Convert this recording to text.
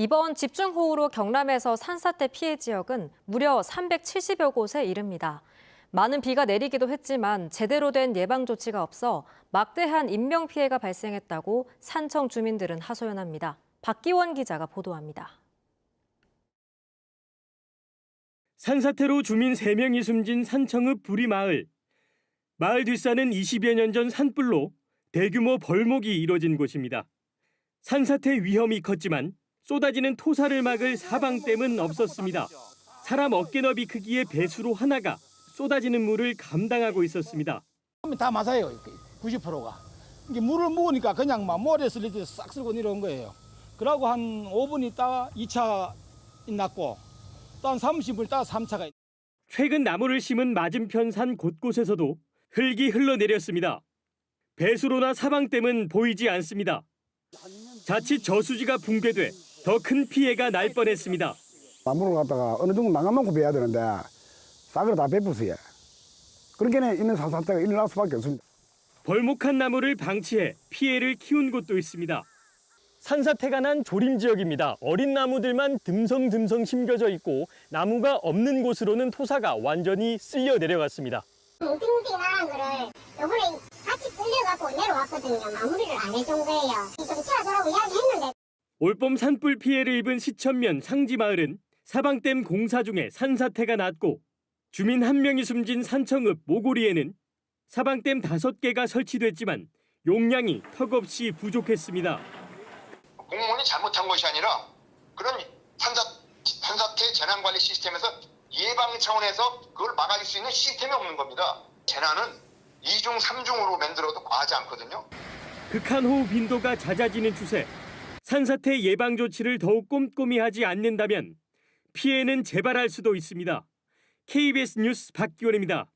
이번 집중호우로 경남에서 산사태 피해 지역은 무려 370여 곳에 이릅니다. 많은 비가 내리기도 했지만 제대로 된 예방 조치가 없어 막대한 인명 피해가 발생했다고 산청 주민들은 하소연합니다. 박기원 기자가 보도합니다. 산사태로 주민 3명이 숨진 산청읍 부리마을. 마을 뒷산은 20여 년 전 산불로 대규모 벌목이 이뤄진 곳입니다. 산사태 위험이 컸지만 쏟아지는 토사를 막을 사방댐은 없었습니다. 사람 어깨너비 크기의 배수로 하나가 쏟아지는 물을 감당하고 있었습니다. 다 맞아요. 90%가. 이게 물을 묵으니까 그냥 막 모래 슬리듯 싹 쓸고 내려온 거예요. 그러고 한 5분 있다가 2차 났고 또 한 30분 있다가 3차가 최근 나무를 심은 맞은편 산 곳곳에서도 흙이 흘러내렸습니다. 배수로나 사방댐은 보이지 않습니다. 자칫 저수지가 붕괴돼 더 큰 피해가 날 뻔했습니다. 나무를 갖다가 어느 정도 나간 만큼 베야 되는데 싹을 다 베푸세요. 그렇게 있는 산사태가 일어날 수밖에 없습니다. 벌목한 나무를 방치해 피해를 키운 곳도 있습니다. 산사태가 난 조림 지역입니다. 어린 나무들만 듬성듬성 심겨져 있고 나무가 없는 곳으로는 토사가 완전히 쓸려 내려갔습니다. 빙빙하는 거를 요번에 같이 끌려갖고 내려왔거든요. 마무리를 안 해준 거예요. 좀 치워주라고 이야기했는데 올봄 산불 피해를 입은 시천면 상지마을은 사방댐 공사 중에 산사태가 났고 주민 한 명이 숨진 산청읍 모고리에는 사방댐 다섯 개가 설치됐지만 용량이 턱없이 부족했습니다. 공무원이 잘못한 것이 아니라 그런 산사, 산사태 재난관리 시스템에서 예방 차원에서 그걸 막아줄 수 있는 시스템이 없는 겁니다. 재난은 2중, 3중으로 만들어도 과하지 않거든요. 극한 호우 빈도가 잦아지는 추세. 산사태 예방 조치를 더욱 꼼꼼히 하지 않는다면 피해는 재발할 수도 있습니다. KBS 뉴스 박기원입니다.